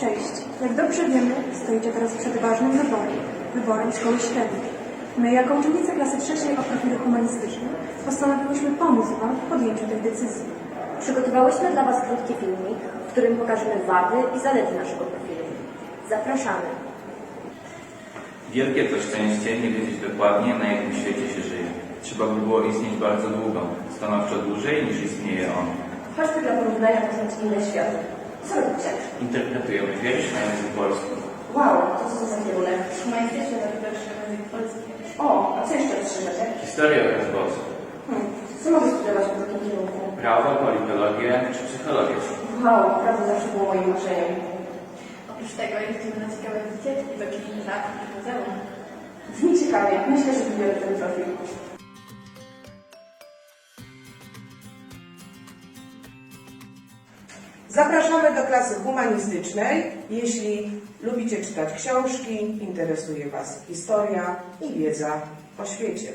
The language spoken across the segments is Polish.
Cześć. Jak dobrze wiemy, stoicie teraz przed ważnym wyborem. Wyborem szkoły średniej. My, jako uczennice klasy trzeciej o profilu humanistycznym, postanowiłyśmy pomóc Wam w podjęciu tej decyzji. Przygotowałyśmy dla Was krótki filmik, w którym pokażemy wady i zalety naszego profilu. Zapraszamy. Wielkie to szczęście nie wiedzieć dokładnie, na jakim świecie się żyje. Trzeba by było istnieć bardzo długo, stanowczo dłużej niż istnieje on. Choćby dla porównania poznać inne światy. Interpretujemy wiersz na język polski. Wow, to co za kierunek? Humanistyczny to pierwszy język polski. O, a co jeszcze ostrzeżecie? Historia oraz głos. Hmm, co mogę studiować w takim kierunku? Prawo, politologię czy psychologię. Wow, prawda zawsze było moim marzeniem. Oprócz tego jeździmy na ciekawe wycieczki do kina i muzeum. Brzmi ciekawie. Myślę, że wybiorę ten profil. Zapraszamy do klasy humanistycznej. Jeśli lubicie czytać książki, interesuje Was historia i wiedza o świecie.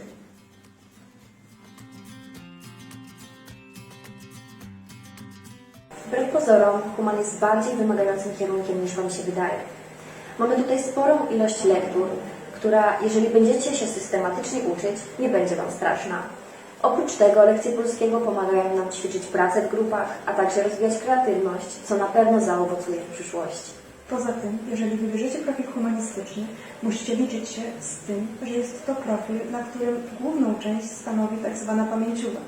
Wbrew pozorom, human jest bardziej wymagającym kierunkiem niż Wam się wydaje. Mamy tutaj sporą ilość lektur, która, jeżeli będziecie się systematycznie uczyć, nie będzie Wam straszna. Oprócz tego lekcje polskiego pomagają nam ćwiczyć pracę w grupach, a także rozwijać kreatywność, co na pewno zaowocuje w przyszłości. Poza tym, jeżeli wybierzecie profil humanistyczny, musicie liczyć się z tym, że jest to profil, na którym główną część stanowi tak zwana pamięciowa.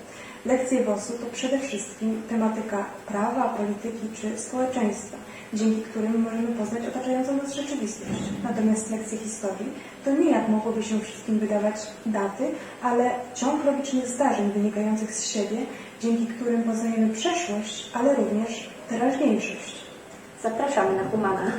Lekcje WOS-u to przede wszystkim tematyka prawa, polityki czy społeczeństwa, dzięki którym możemy poznać otaczającą nas rzeczywistość. Natomiast lekcje historii to nie jak mogłoby się wszystkim wydawać daty, ale ciąg logicznych zdarzeń wynikających z siebie, dzięki którym poznajemy przeszłość, ale również teraźniejszość. Zapraszamy na Humana.